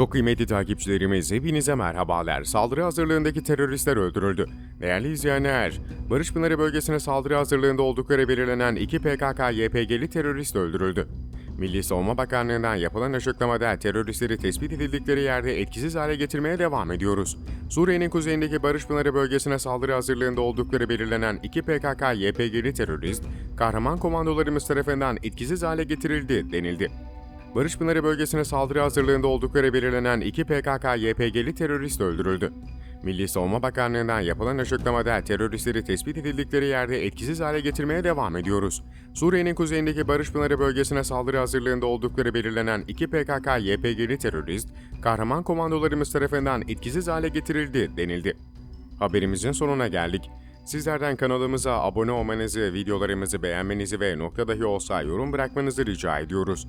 Çok kıymetli takipçilerimiz hepinize merhabalar. Saldırı hazırlığındaki teröristler öldürüldü. Değerli izleyenler, Barış Pınarı bölgesine saldırı hazırlığında oldukları belirlenen iki PKK-YPG'li terörist öldürüldü. Milli Savunma Bakanlığı'ndan yapılan açıklamada teröristleri tespit edildikleri yerde etkisiz hale getirmeye devam ediyoruz. Suriye'nin kuzeyindeki Barış Pınarı bölgesine saldırı hazırlığında oldukları belirlenen iki PKK-YPG'li terörist, kahraman komandolarımız tarafından etkisiz hale getirildi denildi. Barış Pınarı bölgesine saldırı hazırlığında oldukları belirlenen iki PKK-YPG'li terörist öldürüldü. Milli Savunma Bakanlığı'ndan yapılan açıklamada teröristleri tespit edildikleri yerde etkisiz hale getirmeye devam ediyoruz. Suriye'nin kuzeyindeki Barış Pınarı bölgesine saldırı hazırlığında oldukları belirlenen iki PKK-YPG'li terörist, kahraman komandolarımız tarafından etkisiz hale getirildi denildi. Haberimizin sonuna geldik. Sizlerden kanalımıza abone olmanızı, videolarımızı beğenmenizi ve nokta dahi olsa yorum bırakmanızı rica ediyoruz.